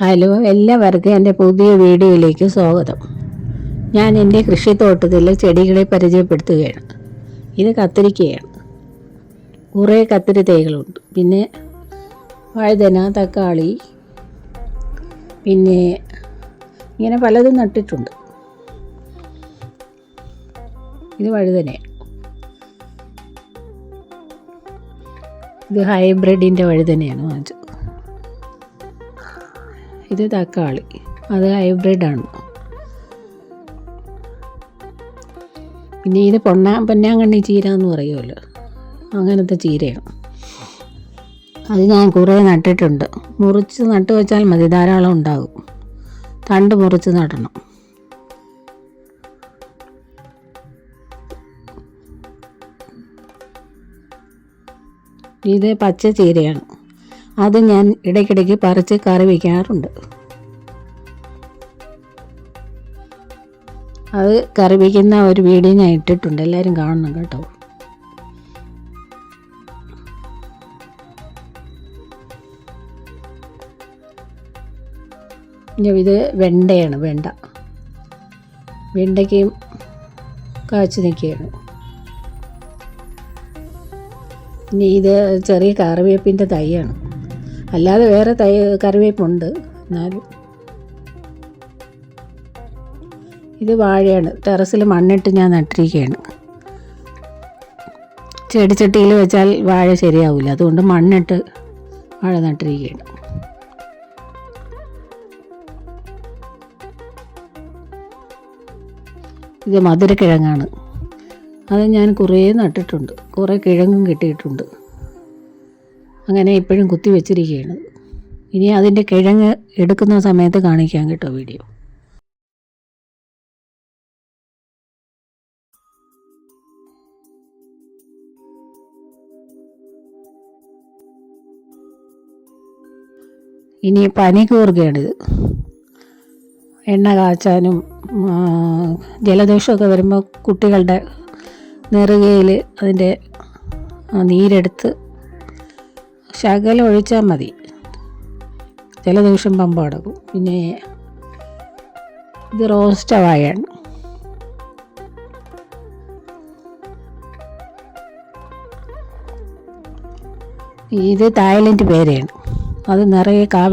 Hello എല്ലാവർക്കും എന്റെ പുതിയ വീഡിയോയിലേക്ക് സ്വാഗതം. ഞാൻ എന്റെ കൃഷിത്തോട്ടത്തിൽ ചെടികളെ പരിചയപ്പെടുത്തുകയാണ്. ഇത് കത്തിരിക്കയാണ്. കുറേ കത്തിരി തൈകളുണ്ട് പിന്നെ വഴുതന തക്കാളി പിന്നെ ഇങ്ങനെ പലതും നട്ടിട്ടുണ്ട്. ഇത് വഴുതനയാണ്. ഇത് ഹൈബ്രിഡിന്റെ വഴുതനയാണ് വാങ്ങിച്ചത്. ഇത് തക്കാളി. അത് ഹൈബ്രിഡാണ് പിന്നെ ഇത് പൊന്നാ പൊന്നാങ്കണ്ണി ചീര എന്ന് പറയുമല്ലോ. അങ്ങനത്തെ ചീരയാണ്. അത് ഞാൻ കുറേ നട്ടിട്ടുണ്ട്. മുറിച്ച് നട്ട് വെച്ചാൽ മതി ധാരാളം ഉണ്ടാകും. തണ്ട് മുറിച്ച് നടണം. ഇത് പച്ച ചീരയാണ്. അത് ഞാൻ ഇടയ്ക്കിടയ്ക്ക് പറിച്ച് കറി വയ്ക്കാറുണ്ട് അത് കറി വയ്ക്കുന്ന ഒരു വീഡിയോ ഞാൻ ഇട്ടിട്ടുണ്ട്. എല്ലാവരും കാണണം കേട്ടോ. ഇത് വെണ്ടയാണ് വെണ്ട. വെണ്ടയ്ക്കും കാച്ചു നിൽക്കുകയാണ്. ഇനി ഇത് ചെറിയ കറിവേപ്പിന്റെ തൈയാണ്. അല്ലാതെ വേറെ തൈ കറിവേപ്പുണ്ട് എന്നാലും. ഇത് വാഴയാണ്. ടെറസിൽ മണ്ണിട്ട് ഞാൻ നട്ടിരിക്കുകയാണ് ചെടിച്ചട്ടിയിൽ വെച്ചാൽ വാഴ ശരിയാവില്ല അതുകൊണ്ട് മണ്ണിട്ട് വാഴ നട്ടിരിക്കുകയാണ് ഇത് മധുരക്കിഴങ്ങാണ്. അത് ഞാൻ കുറേ നട്ടിട്ടുണ്ട്. കുറേ കിഴങ്ങും കിട്ടിയിട്ടുണ്ട്. അങ്ങനെ ഇപ്പോഴും കുത്തി വെച്ചിരിക്കുകയാണ് ഇനി അതിന്റെ കിഴങ്ങ് എടുക്കുന്ന സമയത്ത് കാണിക്കാം കേട്ടോ വീഡിയോ. ഇനി പനി കൂർഗയാണിത് എണ്ണ കാച്ചാനും ജലദോഷമൊക്കെ വരുമ്പോൾ കുട്ടികളുടെ നെറുകയിൽ അതിന്റെ നീരെടുത്ത് ശകലം ഒഴിച്ചാൽ മതി. ചില ദിവസം പമ്പ അടക്കും. പിന്നെ ഇത് റോസ്റ്റ് വാഴയാണ് ഇത് തായ്ലൻഡ് പേരയാണ്. അത് നിറയെ കാ